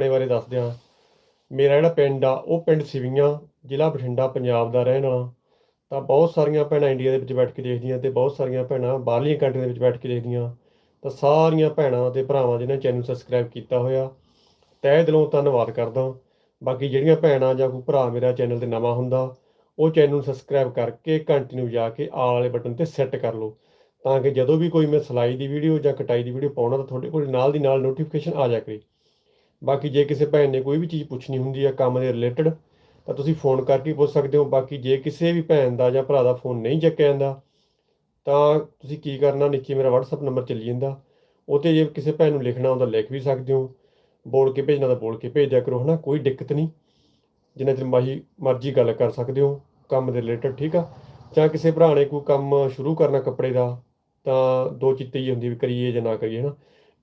ਆਪਣੇ ਬਾਰੇ ਦੱਸਦੇ ਹਾਂ, ਮੇਰਾ ਜਿਹੜਾ ਪਿੰਡ ਆ, ਉਹ ਪਿੰਡ ਸਿਵੀਆਂ, ਜ਼ਿਲ੍ਹਾ ਬਠਿੰਡਾ, ਪੰਜਾਬ ਦਾ ਰਹਿਣ ਵਾਲਾ। ਤਾਂ ਬਹੁਤ ਸਾਰੀਆਂ ਭੈਣਾਂ ਇੰਡੀਆ ਦੇ ਵਿੱਚ ਬੈਠ ਕੇ ਦੇਖਦੀਆਂ ਤੇ ਬਹੁਤ ਸਾਰੀਆਂ ਭੈਣਾਂ ਬਾਹਰਲੀਆਂ ਕੰਟਰੀਆਂ ਦੇ ਵਿੱਚ ਬੈਠ ਕੇ ਦੇਖਦੀਆਂ। ਤਾਂ ਸਾਰੀਆਂ ਭੈਣਾਂ ਤੇ ਭਰਾਵਾਂ ਜਿਨ੍ਹਾਂ ਚੈਨਲ ਸਬਸਕ੍ਰਾਈਬ ਕੀਤਾ ਹੋਇਆ, ਤਹਿ ਦਿਲੋਂ ਧੰਨਵਾਦ ਕਰਦਾ ਬਾਕੀ ਜਿਹੜੀਆਂ ਭੈਣਾਂ ਜਾਂ ਕੋਈ ਭਰਾ ਮੇਰਾ ਚੈਨਲ ਤੇ ਨਵਾਂ ਹੁੰਦਾ, ਉਹ ਚੈਨਲ ਨੂੰ ਸਬਸਕ੍ਰਾਈਬ ਕਰਕੇ ਕੰਟੀਨਿਊ ਜਾ ਕੇ ਆਲ ਵਾਲੇ ਬਟਨ ਤੇ ਸੈੱਟ ਕਰ ਲਓ। ਤਾਂ ਕਿ ਜਦੋਂ ਵੀ ਕੋਈ ਮੈਂ ਸਿਲਾਈ ਦੀ ਵੀਡੀਓ ਜਾਂ ਕਟਾਈ ਦੀ ਵੀਡੀਓ ਪਾਉਣਾ ਤਾਂ ਤੁਹਾਡੇ ਕੋਲ ਨਾਲ ਦੀ ਨਾਲ ਨੋਟੀਫਿਕੇਸ਼ਨ ਆ ਜਾ ਕਰੇ। ਬਾਕੀ ਜੇ ਕਿਸੇ ਭੈਣ ਨੇ ਕੋਈ ਵੀ ਚੀਜ਼ ਪੁੱਛਣੀ ਹੁੰਦੀ ਹੈ ਕੰਮ ਦੇ ਰਿਲੇਟਡ ਤਾਂ ਤੁਸੀਂ ਫੋਨ ਕਰਕੇ ਪੁੱਛ ਸਕਦੇ ਹੋ। ਬਾਕੀ ਜੇ ਕਿਸੇ ਵੀ ਭੈਣ ਦਾ ਜਾਂ ਭਰਾ ਦਾ ਫੋਨ ਨਹੀਂ ਚੱਕਿਆ ਜਾਂਦਾ, ਤਾਂ ਤੁਸੀਂ ਕੀ ਕਰਨਾ? ਨੀਚੇ ਮੇਰਾ WhatsApp ਨੰਬਰ ਚੱਲੀ ਜਾਂਦਾ। ਉਹ 'ਤੇ ਜੇ ਕਿਸੇ ਭੈਣ ਨੂੰ ਲਿਖਣਾ ਹੁੰਦਾ, ਲਿਖ ਵੀ ਸਕਦੇ ਹੋ। ਬੋਲ ਕੇ ਭੇਜਣਾ ਤਾਂ ਬੋਲ ਕੇ ਭੇਜ ਦਿਆ ਕਰੋ, ਹਨਾ? ਕੋਈ ਦਿੱਕਤ ਨਹੀਂ। ਜਿੰਨਾ ਚਿਰ ਮਾਹੀ ਮਰਜ਼ੀ ਗੱਲ ਕਰ ਸਕਦੇ ਹੋ, ਕੰਮ ਦੇ ਰਿਲੇਟਡ ਠੀਕ ਆ? ਜਾਂ ਕਿਸੇ ਭਰਾ ਨੇ ਕੋਈ ਕੰਮ ਸ਼ੁਰੂ ਕਰਨਾ ਕੱਪੜੇ ਦਾ, ਤਾਂ ਦੋ ਚਿੱਤੇ ਹੀ ਹੁੰਦੀ ਵੀ ਕਰੀਏ ਜਾਂ ਨਾ ਕਰੀਏ, ਹਨਾ?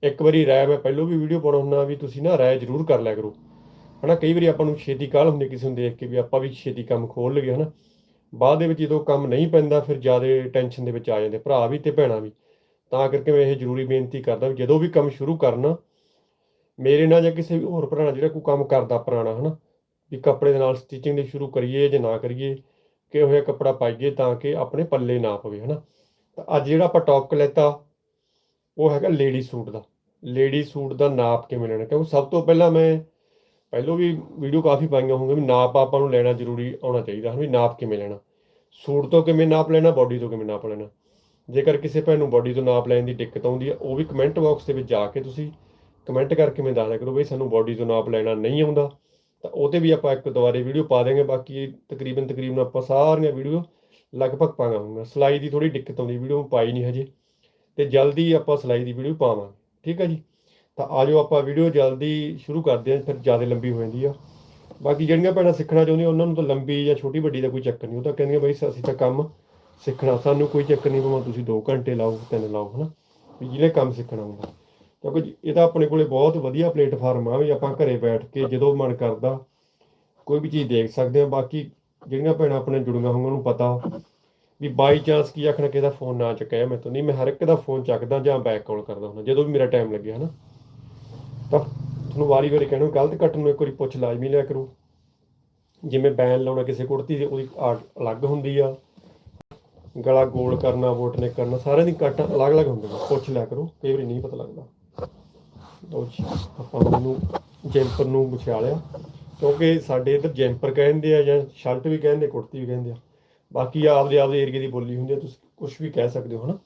ਇੱਕ ਵਾਰੀ ਰਾਏ ਮੈਂ ਪਹਿਲੋਂ ਵੀ ਵੀਡੀਓ ਪਾਉਣਾ ਹੁੰਦਾ ਵੀ ਤੁਸੀਂ ਨਾ ਰਾਏ ਜ਼ਰੂਰ ਕਰ ਲਿਆ ਕਰੋ। ਹਨਾ, ਕਈ ਵਾਰੀ ਆਪਾਂ ਨੂੰ ਛੇਤੀ ਕਾਹਲ ਹੁੰਦੀ ਕਿਸੇ ਨੂੰ ਦੇਖ ਕੇ ਵੀ ਆਪਾਂ ਵੀ ਛੇਤੀ ਕੰਮ ਖੋਲ ਲਈਏ, ਹਨਾ। ਬਾਅਦ ਦੇ ਵਿੱਚ ਜਦੋਂ ਕੰਮ ਨਹੀਂ ਪੈਂਦਾ, ਫਿਰ ਜ਼ਿਆਦਾ ਟੈਨਸ਼ਨ ਦੇ ਵਿੱਚ ਆ ਜਾਂਦੇ ਭਰਾ ਵੀ ਤੇ ਭੈਣਾਂ ਵੀ। ਤਾਂ ਕਰਕੇ ਮੈਂ ਇਹ ਜ਼ਰੂਰੀ ਬੇਨਤੀ ਕਰਦਾ ਵੀ ਜਦੋਂ ਵੀ ਕੰਮ ਸ਼ੁਰੂ ਕਰਨਾ, ਮੇਰੇ ਨਾਲ ਜਾਂ ਕਿਸੇ ਵੀ ਹੋਰ ਭਰਾ ਨਾਲ ਜਿਹੜਾ ਕੋਈ ਕੰਮ ਕਰਦਾ ਪੁਰਾਣਾ, ਹਨਾ, ਵੀ ਕੱਪੜੇ ਦੇ ਨਾਲ ਸਟਿਚਿੰਗ ਦੇ ਸ਼ੁਰੂ ਕਰੀਏ ਜਾਂ ਨਾ ਕਰੀਏ, ਕਿਹੋ ਜਿਹਾ ਕੱਪੜਾ ਪਾਈਏ ਤਾਂ ਕਿ ਆਪਣੇ ਪੱਲੇ ਨਾ ਪਵੇ, ਹਨਾ। ਤਾਂ ਅੱਜ ਜਿਹੜਾ ਆਪਾਂ ਟੌਪਿਕ ਲੈਤਾ ਉਹ ਹੈਗਾ ਲੇਡੀ ਸੂਟ ਦਾ। ਲੇਡੀ ਸੂਟ ਦਾ ਨਾਪ ਕਿਵੇਂ ਲੈਣਾ? ਕਿਉਂਕਿ ਸਭ ਤੋਂ ਪਹਿਲਾਂ ਮੈਂ, ਪਹਿਲੋਂ ਵੀ ਵੀਡੀਓ ਕਾਫੀ ਪਾਈਆਂ ਹੋਣਗੀਆਂ ਵੀ ਨਾਪ ਆਪਾਂ ਨੂੰ ਲੈਣਾ ਜ਼ਰੂਰੀ ਆਉਣਾ ਚਾਹੀਦਾ ਹੈ ਵੀ ਨਾਪ ਕਿਵੇਂ ਲੈਣਾ। ਸੂਟ ਤੋਂ ਕਿਵੇਂ ਨਾਪ ਲੈਣਾ ਬਾਡੀ ਤੋਂ ਕਿਵੇਂ ਨਾਪ ਲੈਣਾ। ਜੇਕਰ ਕਿਸੇ ਭੈਣ ਨੂੰ ਬਾਡੀ ਤੋਂ ਨਾਪ ਲੈਣ ਦੀ ਦਿੱਕਤ ਆਉਂਦੀ ਹੈ, ਉਹ ਵੀ ਕਮੈਂਟ ਬਾਕਸ ਦੇ ਵਿੱਚ ਜਾ ਕੇ ਤੁਸੀਂ ਕਮੈਂਟ ਕਰਕੇ ਮੈਨੂੰ ਦੱਸ ਕਰੋ ਬਈ ਸਾਨੂੰ ਬਾਡੀ ਤੋਂ ਨਾਪ ਲੈਣਾ ਨਹੀਂ ਆਉਂਦਾ। ਤਾਂ ਉਹ ਵੀ ਆਪਾਂ ਇੱਕ ਦੁਬਾਰੇ ਵੀਡੀਓ ਪਾ ਦੇਵਾਂਗੇ ਬਾਕੀ ਤਕਰੀਬਨ ਤਕਰੀਬਨ ਆਪਾਂ ਸਾਰੀਆਂ ਵੀਡੀਓ ਲਗਭਗ ਪਾਵਾਂਗੇ ਸਿਲਾਈ ਦੀ ਥੋੜੀ ਦਿੱਕਤ ਆਉਂਦੀ ਵੀਡੀਓ ਪਾਈ ਨਹੀਂ ਹਜੇ। ਤੇ ਜਲਦੀ ਆਪਾਂ ਸਿਲਾਈ ਦੀ ਵੀਡੀਓ ਪਾਵਾਂਗੇ ਠੀਕ ਹੈ ਜੀ? ਤਾਂ ਆਜੋ ਆਪਾਂ ਵੀਡੀਓ ਜਲਦੀ ਸ਼ੁਰੂ ਕਰਦੇ ਹਾਂ, ਫਿਰ ਜ਼ਿਆਦਾ ਲੰਬੀ ਹੋ ਜਾਂਦੀ ਆ। ਬਾਕੀ ਜਿਹੜੀਆਂ ਭੈਣਾਂ ਸਿੱਖਣਾ ਚਾਹੁੰਦੀਆਂ, ਉਹਨਾਂ ਨੂੰ ਤਾਂ ਲੰਬੀ ਜਾਂ ਛੋਟੀ ਵੱਡੀ ਦਾ ਕੋਈ ਚੱਕਰ ਨਹੀਂ, ਉਹ ਤਾਂ ਕਹਿੰਦੀਆਂ ਬਈ ਅਸੀਂ ਤਾਂ ਕੰਮ ਸਿੱਖਣਾ, ਸਾਨੂੰ ਕੋਈ ਚੱਕਰ ਨਹੀਂ ਭਾਵੇਂ ਤੁਸੀਂ 2 ਘੰਟੇ ਲਾਓ 3 ਲਾਓ, ਹਨਾ? ਵੀ ਜਿਹਨੇ ਕੰਮ ਸਿੱਖਣਾ ਹੁੰਦਾ। ਕਿਉਂਕਿ ਜੀ, ਇਹ ਤਾਂ ਆਪਣੇ ਕੋਲੇ ਬਹੁਤ ਵਧੀਆ ਪਲੇਟਫਾਰਮ ਆ ਵੀ ਆਪਾਂ ਘਰੇ ਬੈਠ ਕੇ ਜਦੋਂ ਮਨ ਕਰਦਾ, ਕੋਈ ਵੀ ਚੀਜ਼ ਦੇਖ ਸਕਦੇ ਆ ਬਾਕੀ ਜਿਹੜੀਆਂ ਭੈਣਾਂ ਆਪਣੇ ਜੁੜੀਆਂ ਹੋਈਆਂ ਨੂੰ ਪਤਾ ਵੀ ਬਾਈ ਚਾਂਸ ਕੀ ਆਖਣਾ ਕਿਸੇ ਦਾ ਫੋਨ ਨਾ ਚੱਕਿਆ ਮੈਂ ਤੋਂ ਨਹੀਂ, ਮੈਂ ਹਰ ਇੱਕ ਦਾ ਫੋਨ ਚੱਕਦਾ ਜਾਂ ਬੈਕ ਕਾਲ ਕਰਦਾ ਹੁੰਦਾ, ਜਦੋਂ ਵੀ ਮੇਰਾ ਟਾਈਮ ਲੱਗੇ, ਹਨਾ। ਤਾਂ ਤੁਹਾਨੂੰ ਵਾਰੀ ਵਾਰੀ ਕਹਿਣਾ, ਗਲਤ ਕੱਟਣ ਨੂੰ ਇੱਕ ਵਾਰੀ ਪੁੱਛ, ਲਾਜ਼ਮੀ ਲਿਆ ਕਰੋ। ਜਿਵੇਂ ਬੈਨ ਲਾਉਣਾ ਕਿਸੇ ਕੁੜਤੀ ਦੀ, ਉਹਦੀ ਆਰਟ ਅਲੱਗ ਹੁੰਦੀ ਆ। ਗਲਾ ਗੋਲ ਕਰਨਾ ਵੋਟ ਨੇ ਕਰਨਾ, ਸਾਰਿਆਂ ਦੀ ਕੱਟ ਅਲੱਗ-ਅਲੱਗ ਹੁੰਦੇ ਨੇ ਪੁੱਛ ਲਿਆ ਕਰੋ, ਕਈ ਵਾਰੀ ਨਹੀਂ ਪਤਾ ਲੱਗਦਾ। ਲਓ ਜੀ, ਆਪਾਂ ਉਹਨੂੰ ਜੈਂਪਰ ਨੂੰ ਵਿਛਾ ਲਿਆ। ਕਿਉਂਕਿ ਸਾਡੇ ਇੱਧਰ ਜੈਂਪਰ ਕਹਿੰਦੇ ਆ ਜਾਂ ਸ਼ਰਟ ਵੀ ਕਹਿੰਦੇ, ਕੁੜਤੀ ਵੀ ਕਹਿੰਦੇ ਆ। ਬਾਕੀ ਆਪਦੇ ਆਪਦੇ ਏਰੀਏ ਦੀ ਬੋਲੀ ਹੁੰਦੀ ਹੈ ਤੁਸੀਂ ਕੁਝ ਵੀ ਕਹਿ ਸਕਦੇ ਹੋ, ਹਨਾ?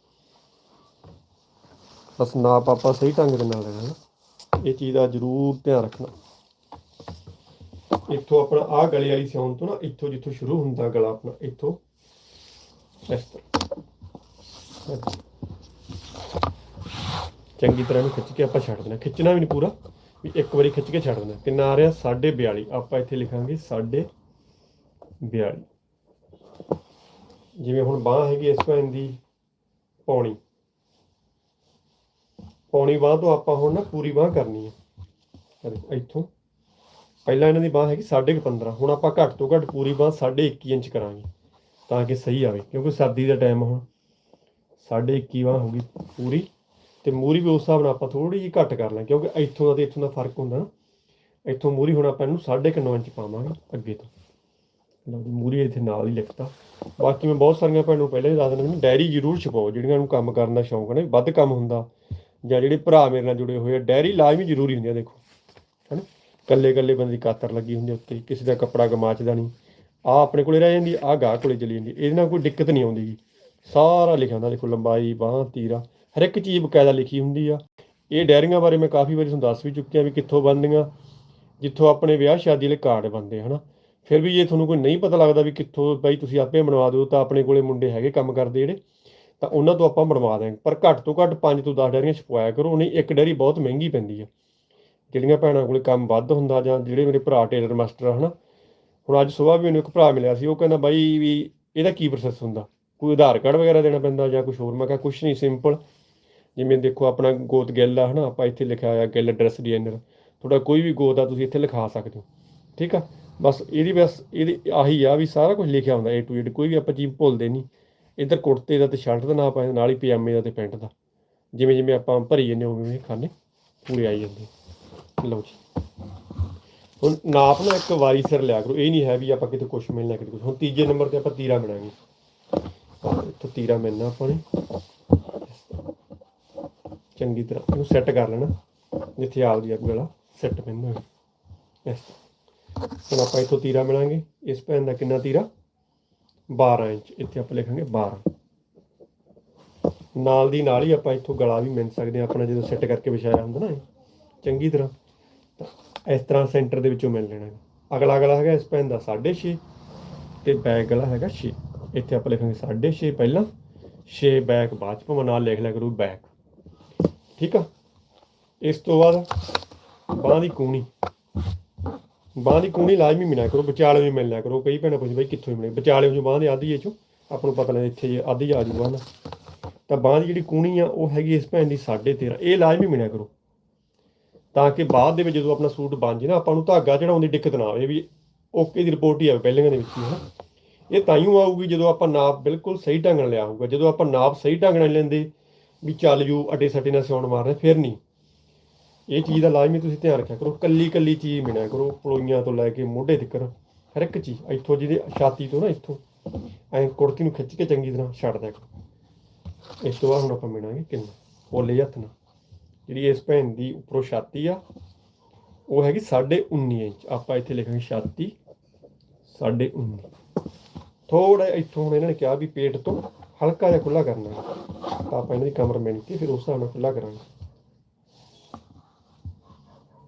ਬਸ ਨਾਪ ਆਪਾਂ ਸਹੀ ਢੰਗ ਦੇ ਨਾਲ ਲੈਣਾ ਇਹ ਚੀਜ਼ ਦਾ ਜ਼ਰੂਰ ਧਿਆਨ ਰੱਖਣਾ। ਇੱਥੋਂ ਆਪਣਾ ਆਹ ਗਲੇ ਵਾਲੀ ਸਿਉਣ ਤੋਂ ਨਾ, ਇੱਥੋਂ ਜਿੱਥੋਂ ਸ਼ੁਰੂ ਹੁੰਦਾ ਗਲਾ ਆਪਣਾ, ਇੱਥੋਂ। ਇਸ ਤਰ੍ਹਾਂ। ਚੰਗੀ ਤਰ੍ਹਾਂ ਨੂੰ ਖਿੱਚ ਕੇ ਆਪਾਂ ਛੱਡ ਦੇਣਾ। ਖਿੱਚਣਾ ਵੀ ਨਹੀਂ ਪੂਰਾ, ਵੀ ਇੱਕ ਵਾਰੀ ਖਿੱਚ ਕੇ ਛੱਡ ਦੇਣਾ। ਕਿੰਨਾ ਆ ਰਿਹਾ? 42 ਆਪਾਂ ਇੱਥੇ ਲਿਖਾਂਗੇ 42 ਜਿਵੇਂ ਹੁਣ ਬਾਹ ਹੈਗੀ ਇਸ ਭੈਣ ਦੀ, ਪੌਣੀ। ਪੌਣੀ ਬਾਹ ਤੋਂ ਆਪਾਂ ਹੁਣ ਨਾ ਪੂਰੀ ਬਾਹ ਕਰਨੀ ਹੈ। ਆਹ ਇੱਥੋਂ। ਪਹਿਲਾਂ ਇਹਨਾਂ ਦੀ ਬਾਹ ਹੈਗੀ 15.5 ਹੁਣ ਆਪਾਂ ਘੱਟ ਤੋਂ ਘੱਟ ਪੂਰੀ ਬਾਹ 21 ਇੰਚ ਕਰਾਂਗੇ, ਤਾਂ ਕਿ ਸਹੀ ਆਵੇ, ਕਿਉਂਕਿ ਸਰਦੀ ਦਾ ਟਾਈਮ ਹੁਣ। 21 ਬਾਹ ਹੋਗੀ ਪੂਰੀ, ਤੇ ਮੂਰੀ ਵੀ ਉਸ ਹਿਸਾਬ ਨਾਲ ਆਪਾਂ ਥੋੜੀ ਜਿਹੀ ਘੱਟ ਕਰ ਲਾਂ ਕਿਉਂਕਿ ਇੱਥੋਂ ਦਾ ਤੇ ਇੱਥੋਂ ਦਾ ਫ਼ਰਕ ਹੁੰਦਾ ਨਾ। ਇੱਥੋਂ ਮੂਰੀ ਹੁਣ ਆਪਾਂ ਇਹਨੂੰ 9.5 ਇੰਚ ਪਾਵਾਂਗੇ ਅੱਗੇ ਤੋਂ। ਲਓ ਜੀ ਮੂਰੀ ਇੱਥੇ ਨਾਲ ਹੀ ਲਿਖਤਾ। ਬਾਕੀ ਮੈਂ ਬਹੁਤ ਸਾਰੀਆਂ ਭੈਣਾਂ ਨੂੰ ਪਹਿਲਾਂ ਹੀ ਦੱਸ ਦਿੰਦਾ ਮੈਨੂੰ ਡਾਇਰੀ ਜ਼ਰੂਰ ਛਪਾਓ, ਜਿਹੜੀਆਂ ਨੂੰ ਕੰਮ ਕਰਨ ਦਾ ਸ਼ੌਂਕ ਨੇ, ਵੱਧ ਕੰਮ ਹੁੰਦਾ। ਜਾਂ ਜਿਹੜੇ ਭਰਾ ਮੇਰੇ ਨਾਲ ਜੁੜੇ ਹੋਏ ਆ ਡਾਇਰੀ ਲਾਜ਼ਮੀ ਜ਼ਰੂਰੀ ਹੁੰਦੀ ਆ, ਦੇਖੋ। ਹੈਨਾ? ਕੱਲੇ ਕੱਲੇ ਬੰਦੇ ਦੀ ਕਾਤਰ ਲੱਗੀ ਹੁੰਦੀ ਆ ਉੱਤੇ, ਕਿਸੇ ਦਾ ਕੱਪੜਾ ਗਮਾਚਦਾ ਨਹੀਂ। ਆ ਆਪਣੇ ਕੋਲੇ ਰਹਿ ਜਾਂਦੀ ਆ ਗਾਹ ਕੋਲੇ ਚਲੀ ਜਾਂਦੀ, ਇਹਦੇ ਨਾਲ ਕੋਈ ਦਿੱਕਤ ਨਹੀਂ ਆਉਂਦੀ ਗੀ ਸਾਰਾ ਲਿਖਿਆ ਹੁੰਦਾ, ਦੇਖੋ, ਲੰਬਾਈ, ਬਾਹ, ਤੀਰਾ, ਹਰ ਇੱਕ ਚੀਜ਼ ਬਕਾਇਦਾ ਲਿਖੀ ਹੁੰਦੀ ਆ। ਇਹ ਡਾਇਰੀਆਂ ਬਾਰੇ ਮੈਂ ਕਾਫੀ ਵਾਰੀ ਤੁਹਾਨੂੰ ਦੱਸ ਵੀ ਚੁੱਕਿਆ ਵੀ ਕਿੱਥੋਂ ਬਣਦੀਆਂ, ਜਿੱਥੋਂ ਆਪਣੇ ਵਿਆਹ ਸ਼ਾਦੀ ਲਈ ਕਾਰਡ ਬਣਦੇ ਹਨਾ? ਫਿਰ ਵੀ ਜੇ ਤੁਹਾਨੂੰ ਕੋਈ ਨਹੀਂ ਪਤਾ ਲੱਗਦਾ ਵੀ ਕਿੱਥੋਂ ਬਾਈ ਤੁਸੀਂ ਆਪੇ ਬਣਵਾ ਦਿਓ ਤਾਂ ਆਪਣੇ ਕੋਲੇ ਮੁੰਡੇ ਹੈਗੇ ਕੰਮ ਕਰਦੇ ਜਿਹੜੇ, ਤਾਂ ਉਹਨਾਂ ਤੋਂ ਆਪਾਂ ਬਣਵਾ ਦਾਂਗੇ ਪਰ ਘੱਟ ਤੋਂ ਘੱਟ 5 ਤੋਂ 10 ਡੈਰੀਆਂ ਛਪਵਾਇਆ ਕਰੋ ਨਹੀਂ ਇੱਕ ਡੈਰੀ ਬਹੁਤ ਮਹਿੰਗੀ ਪੈਂਦੀ ਆ। ਜਿਹੜੀਆਂ ਭੈਣਾਂ ਕੋਲੇ ਕੰਮ ਵੱਧ ਹੁੰਦਾ ਜਾਂ ਜਿਹੜੇ ਮੇਰੇ ਭਰਾ ਟੇਲਰ ਮਾਸਟਰ ਆ, ਹਨਾ? ਹੁਣ ਅੱਜ ਸਵੇਰ ਵੀ ਮੈਨੂੰ ਇੱਕ ਭਰਾ ਮਿਲਿਆ ਸੀ, ਉਹ ਕਹਿੰਦਾ ਬਾਈ ਵੀ ਇਹਦਾ ਕੀ ਪ੍ਰੋਸੈਸ ਹੁੰਦਾ? ਕੋਈ ਆਧਾਰ ਕਾਰਡ ਵਗੈਰਾ ਦੇਣਾ ਪੈਂਦਾ ਜਾਂ ਕੁਝ ਹੋਰ? ਮੈਂ ਕਿਹਾ ਕੁਝ ਨਹੀਂ ਸਿੰਪਲ ਜਿਵੇਂ ਦੇਖੋ ਆਪਣਾ ਗੋਤ ਗਿੱਲ ਆ, ਹਨਾ? ਆਪਾਂ ਇੱਥੇ ਲਿਖਿਆ ਹੋਇਆ ਗਿੱਲ ਡਰੈਸ ਡਿਜ਼ਾਈਨਰ। ਤੁਹਾਡਾ ਕੋਈ ਵੀ ਗੋਤ ਆ, ਤੁਸੀਂ ਇੱਥੇ ਲਿਖਾ ਸਕਦੇ ਹੋ। ਠੀਕ ਆ? ਬਸ ਇਹਦੀ ਬਸ ਇਹਦੀ ਆਹੀ ਆ ਵੀ ਸਾਰਾ ਕੁਝ ਲਿਖਿਆ ਹੁੰਦਾ A to Z, ਕੋਈ ਵੀ ਆਪਾਂ ਚੀਜ਼ ਭੁੱਲਦੇ ਨਹੀਂ। ਇੱਧਰ ਕੁੜਤੇ ਦਾ ਤੇ ਸ਼ਰਟ ਦਾ ਨਾਪ ਪਾਇਆ ਨਾਲ ਹੀ ਪਜਾਮੇ ਦਾ ਤੇ ਪੈਂਟ ਦਾ। ਜਿਵੇਂ ਜਿਵੇਂ ਆਪਾਂ ਭਰੀ ਜਾਂਦੇ ਉਵੇਂ ਉਵੇਂ ਖਾਨੇ, ਪੂਰੇ ਆਈ ਜਾਂਦੇ ਲਓ ਜੀ। ਹੁਣ ਨਾਪ ਨਾ ਇੱਕ ਵਾਰੀ ਸਿਰ ਲਿਆ ਕਰੋ। ਇਹ ਨਹੀਂ ਹੈ ਵੀ ਆਪਾਂ ਕਿਤੇ ਕੁਝ ਮਿਲਣਾ, ਕਿਤੇ ਕੁਝ ਹੁਣ ਤੀਜੇ ਨੰਬਰ ਤੇ ਆਪਾਂ ਤੀਰਾ ਮਿਲਾਂਗੇ ਇੱਥੋਂ ਤੀਰਾ ਮਿਲਣਾ ਆਪਾਂ ਨੇ। ਚੰਗੀ ਤਰ੍ਹਾਂ ਇਹਨੂੰ ਸੈੱਟ ਕਰ ਲੈਣਾ। ਜਿੱਥੇ ਆਪਦੀ ਅੱਗ ਵਾਲਾ ਸੈੱਟ ਪੈਂਦਾ ਹੈ ਇਸ ਹੁਣ ਆਪਾਂ ਇੱਥੋਂ ਤੀਰਾ ਮਿਲਾਂਗੇ। ਇਸ ਭੈਣ ਦਾ ਕਿੰਨਾ ਤੀਰਾ? 12 ਇੰਚ। ਇੱਥੇ ਆਪਾਂ ਲਿਖਾਂਗੇ 12 ਨਾਲ ਦੀ ਨਾਲ ਹੀ ਆਪਾਂ ਇੱਥੋਂ ਗਲਾ ਵੀ ਮਿਲ ਸਕਦੇ ਹਾਂ, ਆਪਣਾ ਜਦੋਂ ਸੈੱਟ ਕਰਕੇ ਵਿਛਾਇਆ ਹੁੰਦਾ ਨਾ ਚੰਗੀ ਤਰ੍ਹਾਂ। ਤਾਂ ਇਸ ਤਰ੍ਹਾਂ ਸੈਂਟਰ ਦੇ ਵਿੱਚੋਂ ਮਿਲ ਲੈਣਾ। ਅਗਲਾ ਗਲਾ ਹੈਗਾ ਇਸ ਭੈਣ ਦਾ 6.5 ਤੇ ਬੈਕ ਗਲਾ ਹੈਗਾ 6 ਇੱਥੇ ਆਪਾਂ ਲਿਖਾਂਗੇ 6.5 ਪਹਿਲਾਂ। 6 ਬੈਕ ਬਾਅਦ ਚ ਭਾਵੇਂ ਨਾਲ ਲਿਖ ਲਿਆ ਕਰੂ ਬੈਕ ਠੀਕ ਆ? ਇਸ ਤੋਂ ਬਾਅਦ ਬਾਹ ਦੀ ਕੂਣੀ। ਬਾਂਹ ਦੀ ਕੂਣੀ ਲਾਜ਼ਮੀ ਮਿਲਿਆ ਕਰੋ, ਵਿਚਾਲੇ ਵੀ ਮਿਲਿਆ ਕਰੋ, ਕਈ ਭੈਣਾਂ ਪੁੱਛਦੇ ਬਈ ਕਿੱਥੋਂ ਮਿਲੇ, ਵਿਚਾਲੇ ਜੋ ਬਾਂਹ ਦੇ ਆਧੀ ਚੋਂ, ਆਪਾਂ ਨੂੰ ਪਤਾ ਲੱਗ ਇੱਥੇ ਜੇ ਆਧੀ ਆ ਜੂਗਾ ਨਾ। ਤਾਂ ਬਾਂਹ ਦੀ ਜਿਹੜੀ ਕੂਣੀ ਆ, ਉਹ ਹੈਗੀ ਇਸ ਭੈਣ ਦੀ 13.5 ਇਹ ਲਾਜ਼ਮੀ ਮਿਲਿਆ ਕਰੋ। ਤਾਂ ਕਿ ਬਾਅਦ ਦੇ ਵਿੱਚ ਜਦੋਂ ਆਪਣਾ ਸੂਟ ਬਣ ਜੇ ਨਾ, ਆਪਾਂ ਨੂੰ ਧਾਗਾ ਚੜਾਉਣ ਦੀ ਦਿੱਕਤ ਨਾ ਆਵੇ ਵੀ ਓਕੇ ਦੀ ਰਿਪੋਰਟ ਹੀ ਆਵੇ ਪਹਿਲਿਆਂ ਦੇ ਵਿੱਚ ਹੀ, ਹਨਾ। ਇਹ ਤਾਈਓ ਆਊਗੀ ਜਦੋਂ ਆਪਾਂ ਨਾਪ ਬਿਲਕੁਲ ਸਹੀ ਢੰਗ ਨਾਲ ਲਿਆ ਹੋਊਗਾ ਜਦੋਂ ਆਪਾਂ ਨਾਪ ਸਹੀ ਢੰਗ ਨਾਲ ਲੈਂਦੇ ਵੀ ਚੱਲ ਜੂ ਅਟੇ ਸੱਟੇ ਨਾਲ ਸਿਉਣ ਮਾਰਨੇ, ਫਿਰ ਨਹੀਂ। ਇਹ ਚੀਜ਼ ਦਾ ਲਾਜ਼ਮੀ ਤੁਸੀਂ ਧਿਆਨ ਰੱਖਿਆ ਕਰੋ, ਕੱਲੀ ਕੱਲੀ ਚੀਜ਼ ਮਿਣਿਆ ਕਰੋ, ਪਲੋਈਆਂ ਤੋਂ ਲੈ ਕੇ ਮੋਢੇ ਤੱਕ, ਹਰ ਇੱਕ ਚੀਜ਼, ਇੱਥੋਂ ਜਿਹਦੇ ਛਾਤੀ ਤੋਂ ਨਾ ਇੱਥੋਂ, ਐਂ ਕੁੜਤੀ ਨੂੰ ਖਿੱਚ ਕੇ ਚੰਗੀ ਤਰ੍ਹਾਂ ਛੱਡ ਦਿਆ ਕਰੋ। ਇਸ ਤੋਂ ਬਾਅਦ ਹੁਣ ਆਪਾਂ ਮਿਣਾਂਗੇ ਕਿੰਨਾ? ਪੋਲੇ ਹੱਥ ਨਾਲ। ਜਿਹੜੀ ਇਸ ਭੈਣ ਦੀ ਉੱਪਰੋਂ ਛਾਤੀ ਆ, ਉਹ ਹੈਗੀ 19.5 ਇੰਚ। ਆਪਾਂ ਇੱਥੇ ਲਿਖਾਂਗੇ ਛਾਤੀ 19.5 ਥੋੜਾ ਇੱਥੋਂ ਹੁਣ ਇਹਨਾਂ ਨੇ ਕਿਹਾ ਵੀ ਪੇਟ ਤੋਂ ਹਲਕਾ ਜਿਹਾ ਖੁੱਲਾ ਕਰਨਾ। ਤਾਂ ਆਪਾਂ ਇਹਨਾਂ ਦੀ ਕਮਰ ਮਿਣ ਕੇ ਫਿਰ ਉਸ ਹਿਸਾਬ ਨਾਲ ਖੁੱਲਾ ਕਰਾਂਗੇ।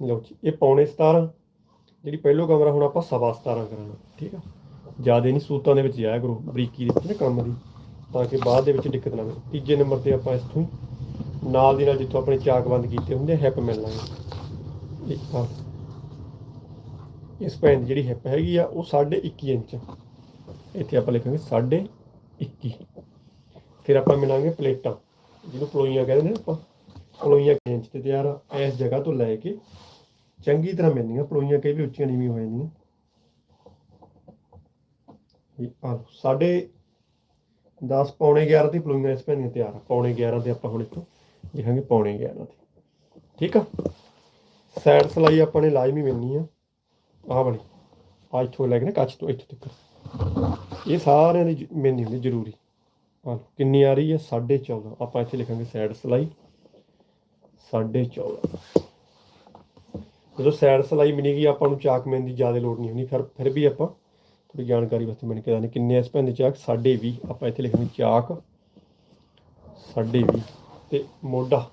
ਲਓ ਜੀ, ਇਹ ਪੌਣੇ 17 ਜਿਹੜੀ ਪਹਿਲੋ ਕਮਰਾ ਹੁਣ ਆਪਾਂ ਸਵਾ 17 ਕਰਾਂਗੇ, ਠੀਕ ਆ? ਜ਼ਿਆਦਾ ਨਹੀਂ ਸੂਤਾਂ ਦੇ ਵਿੱਚ ਜਾਇਆ ਕਰੋ, ਬਰੀਕੀ ਦੇ ਵਿੱਚ ਨਾ ਕੰਮ ਦੀ, ਤਾਂ ਕਿ ਬਾਅਦ ਦੇ ਵਿੱਚ ਦਿੱਕਤ ਨਾ ਹੋਵੇ ਤੀਜੇ ਨੰਬਰ ਤੇ ਆਪਾਂ ਇੱਥੋਂ ਨਾਲ ਦੀ ਨਾਲ ਜਿੱਥੋਂ ਆਪਣੇ ਚਾਕ ਬੰਦ ਕੀਤੇ ਹੁੰਦੇ ਹਿੱਪ ਮਿਲ ਲਾਂਗੇ। ਇੱਕ ਆਹ। ਇਸ ਪੈਨ ਦੀ ਜਿਹੜੀ ਹਿੱਪ ਹੈਗੀ ਆ, ਉਹ 21.5 ਇੰਚ ਇੱਥੇ ਆਪਾਂ ਲਿਖਾਂਗੇ 21.5 ਫਿਰ ਆਪਾਂ ਮਿਲਾਂਗੇ ਪਲੇਟਾਂ, ਜਿਹਨੂੰ ਪਲੋਈਆਂ ਕਹਿੰਦੇ ਨੇ ਆਪਾਂ। ਪਲੋਈਆਂ ਕਿੰਨੇ ਤੇ ਤਿਆਰ ਆ, ਇਸ ਜਗ੍ਹਾ ਤੋਂ ਲੈ ਕੇ ਚੰਗੀ ਤਰ੍ਹਾਂ ਮਿਲਣੀਆਂ, ਪਲੋਈਆਂ ਕਈ ਵੀ ਉੱਚੀਆਂ ਨੀਵੀਆਂ ਹੋ ਜਾਂਦੀਆਂ। ਇਹ ਆ ਸਾਡੇ 10 ਪੌਣੇ 11 ਤੇ ਪਲੋਈਆਂ ਇਸ ਪੈਣੀਆਂ ਤਿਆਰ ਆ। ਪੌਣੇ 11 ਤੇ ਆਪਾਂ ਹੁਣ ਇੱਥੋਂ ਲਿਖਾਂਗੇ ਪੌਣੇ 11 ਤੇ ਠੀਕ ਆ? ਸਾਈਡ ਸਲਾਈ ਆਪਾਂ ਨੇ ਲਾਜ਼ਮੀ ਮਿਲਣੀ ਆ। ਆਹ ਵਾਲੀ ਆ ਇੱਥੋਂ ਲੈ ਕੇ ਨਾ ਕੱਚ ਤੋਂ, ਇੱਥੋਂ ਤੱਕ। ਇਹ ਸਾਰਿਆਂ ਦੀ ਜ- ਮਿਲਣੀ ਹੁੰਦੀ ਜ਼ਰੂਰੀ। ਆਹ ਕਿੰਨੀ ਆ ਰਹੀ ਹੈ 14.5 ਆਪਾਂ ਇੱਥੇ ਲਿਖਾਂਗੇ ਸਾਈਡ ਸਲਾਈ। 14.5 ਜਦੋਂ ਸਾਈਡ ਸਲਾਈ ਮਿਲੇਗੀ ਆਪਾਂ ਨੂੰ ਚਾਕ ਮੈਨ ਦੀ ਜ਼ਿਆਦਾ ਲੋੜ ਨਹੀਂ ਹੁੰਦੀ। ਫਿਰ ਫਿਰ ਵੀ ਆਪਾਂ ਥੋੜੀ ਜਾਣਕਾਰੀ ਵਾਸਤੇ ਮਿਲ ਕੇ ਦਾਨੇ ਕਿੰਨੇ ਇਸ ਪੈਨ ਦੇ ਚਾਕ? 20.5 ਆਪਾਂ ਇੱਥੇ ਲਿਖਾਂਗੇ ਚਾਕ 20.5 ਤੇ ਮੋਢਾ।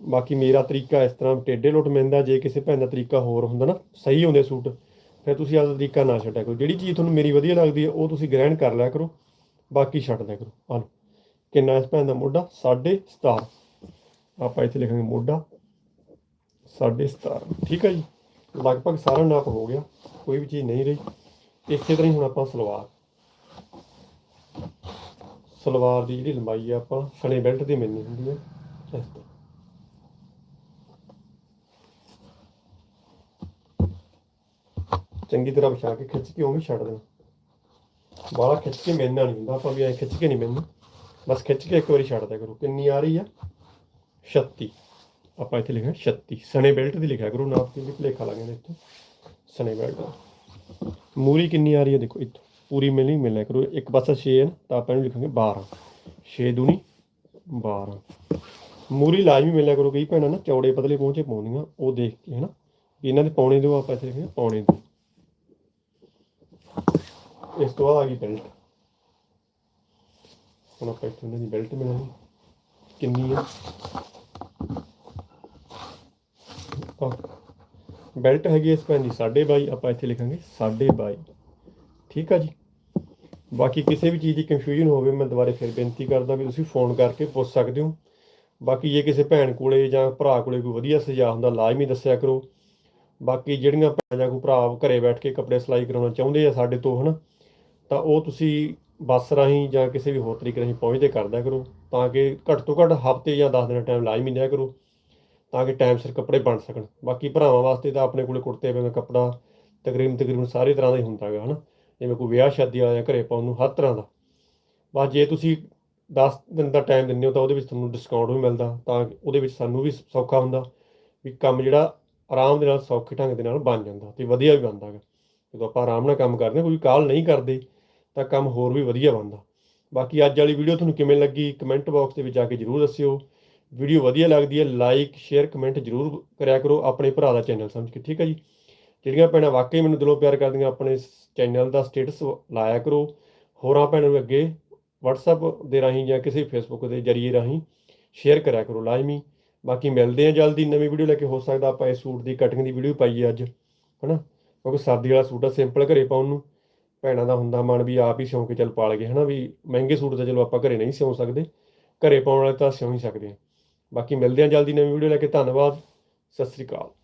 ਬਾਕੀ ਮੇਰਾ ਤਰੀਕਾ ਇਸ ਤਰ੍ਹਾਂ ਟੇਢੇ ਲੋਟ ਮਿਲਦਾ, ਜੇ ਕਿਸੇ ਭੈਣ ਦਾ ਤਰੀਕਾ ਹੋਰ ਹੁੰਦਾ ਨਾ, ਸਹੀ ਹੁੰਦੇ ਸੂਟ, ਫਿਰ ਤੁਸੀਂ ਆਪਦਾ ਤਰੀਕਾ ਨਾ ਛੱਡਿਆ ਕਰੋ। ਜਿਹੜੀ ਚੀਜ਼ ਤੁਹਾਨੂੰ ਮੇਰੀ ਵਧੀਆ ਲੱਗਦੀ ਹੈ, ਉਹ ਤੁਸੀਂ ਗ੍ਰਹਿਣ ਕਰ ਲਿਆ ਕਰੋ, ਬਾਕੀ ਛੱਡ ਦਿਆ ਕਰੋ। ਆਹ ਕਿੰਨਾ ਇਸ ਭੈਣ ਦਾ ਮੋਢਾ? 17.5 ਆਪਾਂ ਇੱਥੇ ਲਿਖਾਂਗੇ ਮੋਢਾ 17.5 ਠੀਕ ਹੈ ਜੀ? ਲਗਭਗ ਸਾਰਾ ਨਾਪ ਹੋ ਗਿਆ, ਕੋਈ ਵੀ ਚੀਜ਼ ਨਹੀਂ ਰਹੀ। ਇਸੇ ਤਰ੍ਹਾਂ ਹੀ ਹੁਣ ਆਪਾਂ ਸਲਵਾਰ। ਸਲਵਾਰ ਦੀ ਜਿਹੜੀ ਲੰਬਾਈ ਆ ਆਪਾਂ ਸਣੇ ਬੈਲਟ ਦੀ ਮਿਲਣੀ ਹੁੰਦੀ ਹੈ ਇਸ ਤਰ੍ਹਾਂ। ਚੰਗੀ ਤਰ੍ਹਾਂ ਵਿਛਾ ਕੇ ਖਿੱਚ ਕੇ ਉਵੇਂ ਛੱਡ ਦੇਣਾ। ਬਾਹਲਾ ਖਿੱਚ ਕੇ ਮਿਲਣਾ ਨਹੀਂ ਹੁੰਦਾ, ਆਪਾਂ ਵੀ ਐ ਖਿੱਚ ਕੇ ਨਹੀਂ ਮਿਲਣਾ। ਬਸ ਖਿੱਚ ਕੇ ਇੱਕ ਵਾਰੀ ਛੱਡ ਦਿਆ ਕਰੋ। ਕਿੰਨੀ ਆ ਰਹੀ ਆ? 36 ਆਪਾਂ ਇੱਥੇ ਲਿਖਿਆ 36 ਸਨੇ ਬੈਲਟ ਦੀ ਲਿਖਿਆ ਕਰੋ ਨਾਪ ਕਿੰਨੀ ਭਲੇਖਾ ਲੱਗ ਜਾਂਦਾ ਇੱਥੋਂ। ਸਨੇ ਬੈਲਟ ਦਾ। ਮੂਰੀ ਕਿੰਨੀ ਆ ਰਹੀ ਹੈ ਦੇਖੋ ਇੱਥੋਂ। ਪੂਰੀ ਮਿਲਣੀ ਮਿਲਿਆ ਕਰੋ ਇੱਕ ਪਾਸਾ 6 ਹੈ ਨਾ, ਤਾਂ ਆਪਾਂ ਇਹਨੂੰ ਲਿਖਾਂਗੇ 12 6 ਦੂਣੀ 12 ਮੂਰੀ ਲਾਜ਼ਮੀ ਮਿਲਿਆ ਕਰੋ ਕਈ ਭੈਣਾਂ ਨਾ, ਚੌੜੇ ਪਤਲੇ ਪਹੁੰਚੇ ਪਾਉਂਦੀਆਂ, ਉਹ ਦੇਖ ਕੇ ਹੈ ਨਾ ਵੀ ਇਹਨਾਂ ਦੇ ਪੌਣੇ ਦਿਓ ਆਪਾਂ ਇੱਥੇ ਲਿਖਾਂਗੇ ਪੌਣੇ ਦਿਓ ਇਸ ਤੋਂ ਬਾਅਦ ਆ ਗਈ ਬੈਲਟ। ਹੁਣ ਆਪਾਂ ਇੱਥੇ ਉਹਨਾਂ ਦੀ ਬੈਲਟ ਮਿਲਾਂਗੇ। ਕਿੰਨੀ ਆ? ਬੈਲਟ ਹੈਗੀ ਇਸ ਪੈਨ ਦੀ 22.5 ਆਪਾਂ ਇੱਥੇ ਲਿਖਾਂਗੇ 22.5 ਠੀਕ ਆ ਜੀ? ਬਾਕੀ ਕਿਸੇ ਵੀ ਚੀਜ਼ ਦੀ ਕਨਫਿਊਜ਼ਨ ਹੋਵੇ, ਮੈਂ ਦੁਬਾਰੇ ਫਿਰ ਬੇਨਤੀ ਕਰਦਾ ਵੀ ਤੁਸੀਂ ਫੋਨ ਕਰਕੇ ਪੁੱਛ ਸਕਦੇ ਹੋ। ਬਾਕੀ ਜੇ ਕਿਸੇ ਭੈਣ ਕੋਲੇ ਜਾਂ ਭਰਾ ਕੋਲੇ ਕੋਈ ਵਧੀਆ ਸੁਝਾਅ ਹੁੰਦਾ, ਲਾਜ਼ਮੀ ਦੱਸਿਆ ਕਰੋ। ਬਾਕੀ ਜਿਹੜੀਆਂ ਭੈਣਾਂ ਜਾਂ ਕੋਈ ਭਰਾ ਘਰੇ ਬੈਠ ਕੇ ਕੱਪੜੇ ਸਿਲਾਈ ਕਰਾਉਣਾ ਚਾਹੁੰਦੇ ਆ ਸਾਡੇ ਤੋਂ, ਹਨਾ, ਤਾਂ ਉਹ ਤੁਸੀਂ ਬੱਸ ਰਾਹੀਂ ਜਾਂ ਕਿਸੇ ਵੀ ਹੋਰ ਤਰੀਕੇ ਰਾਹੀਂ ਪਹੁੰਚਦੇ ਕਰਦਿਆ ਕਰੋ ਤਾਂ ਕਿ ਘੱਟ ਤੋਂ ਘੱਟ ਹਫ਼ਤੇ ਜਾਂ 10 ਦਿਨ ਟਾਈਮ ਲਾਜ਼ਮੀ ਦਿਆ ਕਰੋ ਤਾਂ ਕਿ ਟਾਈਮ ਸਿਰ ਕੱਪੜੇ ਬਣ ਸਕਣ। ਬਾਕੀ ਭਰਾਵਾਂ ਵਾਸਤੇ ਤਾਂ ਆਪਣੇ ਕੋਲੇ ਕੁੜਤੇ ਪਜਾਮੇ ਕੱਪੜਾ ਤਕਰੀਬਨ ਤਕਰੀਬਨ ਸਾਰੇ ਤਰ੍ਹਾਂ ਦਾ ਹੀ ਹੁੰਦਾ ਹੈਗਾ ਹਨਾ? ਜਿਵੇਂ ਕੋਈ ਵਿਆਹ ਸ਼ਾਦੀ ਵਾਲਾ ਜਾਂ ਘਰੇ ਪਾਉਣ ਨੂੰ ਹਰ ਤਰ੍ਹਾਂ ਦਾ। ਬਸ ਜੇ ਤੁਸੀਂ 10 ਦਿਨ ਦਾ ਟਾਈਮ ਦਿੰਦੇ ਹੋ ਤਾਂ ਉਹਦੇ ਵਿੱਚ ਤੁਹਾਨੂੰ ਡਿਸਕਾਊਂਟ ਵੀ ਮਿਲਦਾ ਤਾਂ ਉਹਦੇ ਵਿੱਚ ਸਾਨੂੰ ਵੀ ਸੌਖਾ ਹੁੰਦਾ ਵੀ ਕੰਮ ਜਿਹੜਾ ਆਰਾਮ ਦੇ ਨਾਲ ਸੌਖੇ ਢੰਗ ਦੇ ਨਾਲ ਬਣ ਜਾਂਦਾ ਤੇ ਵਧੀਆ ਵੀ ਬਣਦਾ ਗਾ ਜਦੋਂ ਆਪਾਂ ਆਰਾਮ ਨਾਲ ਕੰਮ ਕਰਦੇ ਹਾਂ, ਕੋਈ ਕਾਲ ਨਹੀਂ ਕਰਦੇ ਤਾਂ ਕੰਮ ਹੋਰ ਵੀ ਵਧੀਆ ਬਣਦਾ। ਬਾਕੀ ਅੱਜ ਵਾਲੀ ਵੀਡੀਓ ਤੁਹਾਨੂੰ ਕਿਵੇਂ ਲੱਗੀ ਕਮੈਂਟ ਬਾਕਸ ਦੇ ਵਿੱਚ ਆ ਕੇ ਜਰੂਰ ਦੱਸਿਓ। ਵੀਡੀਓ ਵਧੀਆ ਲੱਗਦੀ ਹੈ ਲਾਈਕ ਸ਼ੇਅਰ ਕਮੈਂਟ ਜਰੂਰ ਕਰਿਆ ਕਰੋ ਆਪਣੇ ਭਰਾ ਦਾ ਚੈਨਲ ਸਮਝ ਕੇ, ਠੀਕ ਹੈ ਜੀ? ਜਿਹੜੀਆਂ ਭੈਣਾਂ ਵਾਕਈ ਮੈਨੂੰ ਦਿਲੋਂ ਪਿਆਰ ਕਰਦੀਆਂ, ਆਪਣੇ ਚੈਨਲ ਦਾ ਸਟੇਟਸ ਲਾਇਆ ਕਰੋ। ਹੋਰਾਂ ਭੈਣਾਂ ਨੂੰ ਅੱਗੇ WhatsApp ਦੇ ਰਾਹੀਂ ਜਾਂ ਕਿਸੇ Facebook ਦੇ ਜਰੀਏ ਰਾਹੀਂ ਸ਼ੇਅਰ ਕਰਿਆ ਕਰੋ ਲਾਜ਼ਮੀ। ਬਾਕੀ ਮਿਲਦੇ ਆ ਜਲਦੀ, ਨਵੀਂ ਵੀਡੀਓ ਲੈ ਕੇ, ਹੋ ਸਕਦਾ ਆਪਾਂ ਇਸ ਸੂਟ ਦੀ ਕਟਿੰਗ ਦੀ ਵੀਡੀਓ ਪਾਈਏ ਅੱਜ, ਹਨਾ? ਕਿਉਂਕਿ ਸਰਦੀ ਵਾਲਾ ਸੂਟ ਆ ਸਿੰਪਲ ਘਰੇ ਪਾਉਣ ਨੂੰ। ਭੈਣਾਂ ਦਾ ਹੁੰਦਾ ਮਨ ਵੀ ਆਪ ਹੀ ਸਿਉਂ ਕੇ ਚੱਲ ਪਾ ਲਗੇ ਹਨਾ ਵੀ ਮਹਿੰਗੇ ਸੂਟ ਤਾਂ ਚਲੋ ਆਪਾਂ ਘਰੇ ਨਹੀਂ ਸਿਉਂ ਸਕਦੇ, ਘਰੇ ਪਾਉਣ ਵਾਲੇ ਤਾਂ ਸਿਉਂ ਹੀ ਸਕਦੇ ਆ। ਬਾਕੀ ਮਿਲਦੇ ਆ ਜਲਦੀ ਨਵੀਂ ਵੀਡੀਓ ਲੈ ਕੇ, ਧੰਨਵਾਦ, ਸਤਿ ਸ੍ਰੀ ਅਕਾਲ।